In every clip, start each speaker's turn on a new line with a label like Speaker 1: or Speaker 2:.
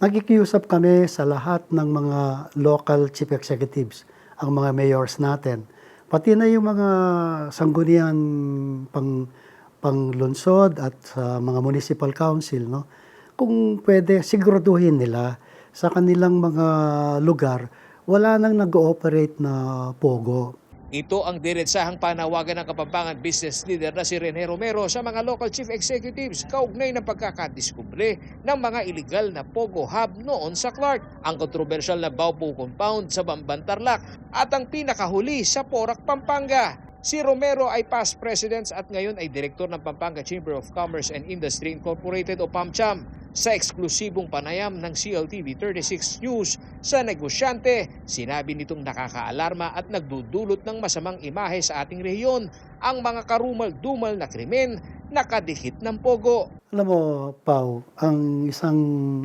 Speaker 1: Nakikiusap kami sa lahat ng mga local chief executives, ang mga mayors natin, pati na yung mga sanggunian pang panglunsod at sa mga municipal council, no? Kung pwede, siguraduhin nila sa kanilang mga lugar, wala nang nag-ooperate na pogo.
Speaker 2: Ito ang diretsahang panawagan ng Kapampangan business leader na si Rene Romero sa mga local chief executives kaugnay ng pagkakadiskubre ng mga illegal na Pogo Hub noon sa Clark, ang kontrobersyal na Baupo Compound sa Bamban Tarlac at ang pinakahuli sa Porac, Pampanga. Si Romero ay past president at ngayon ay direktor ng Pampanga Chamber of Commerce and Industry Incorporated o PAMCHAM. Sa eksklusibong panayam ng CLTV 36 News sa negosyante, sinabi nitong nakakaalarma at nagdudulot ng masamang imahe sa ating rehiyon ang mga karumal-dumal na krimen na kadikit ng pogo.
Speaker 1: Alam mo, Pau, ang isang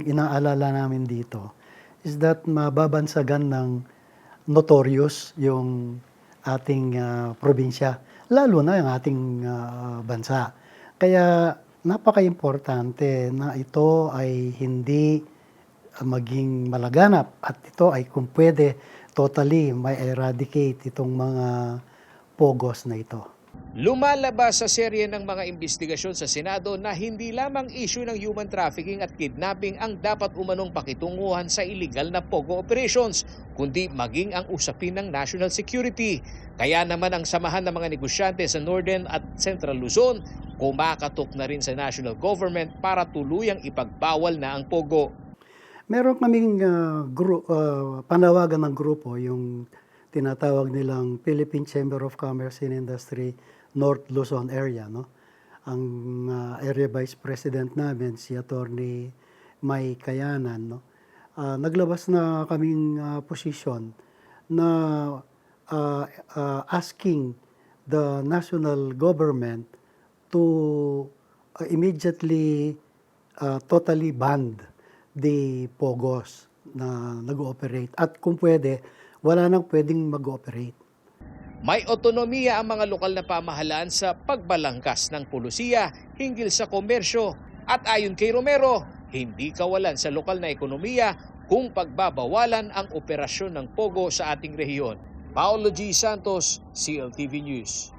Speaker 1: inaalala namin dito is that mababansagan ng notorious yung ating ah, probinsya, lalo na yung ating ah, bansa. Kaya napaka-importante na ito ay hindi maging malaganap at ito ay kung pwede totally may eradicate itong mga pogos na ito.
Speaker 2: Lumalabas sa serye ng mga investigasyon sa Senado na hindi lamang issue ng human trafficking at kidnapping ang dapat umanong pakitunguhan sa illegal na POGO operations, kundi maging ang usapin ng national security. Kaya naman ang samahan ng mga negosyante sa Northern at Central Luzon kumakatok na rin sa national government para tuluyang ipagbawal na ang POGO.
Speaker 1: Meron kaming ah, gru- ah, panawagan ng grupo, yung tinatawag nilang Philippine Chamber of Commerce and Industry North Luzon area. No? Ang ah, area vice president namin, si Attorney May Kayanan, no? Ah, naglabas na kaming ah, posisyon na ah, ah, asking the national government to uh, immediately uh, totally banned the POGOS na nag-ooperate. At kung pwede, wala nang pwedeng mag-ooperate.
Speaker 2: May otonomiya ang mga lokal na pamahalaan sa pagbalangkas ng pulusiya hinggil sa komersyo at ayon kay Romero, hindi kawalan sa lokal na ekonomiya kung pagbabawalan ang operasyon ng Pogo sa ating rehiyon. Paolo G. Santos, CLTV News.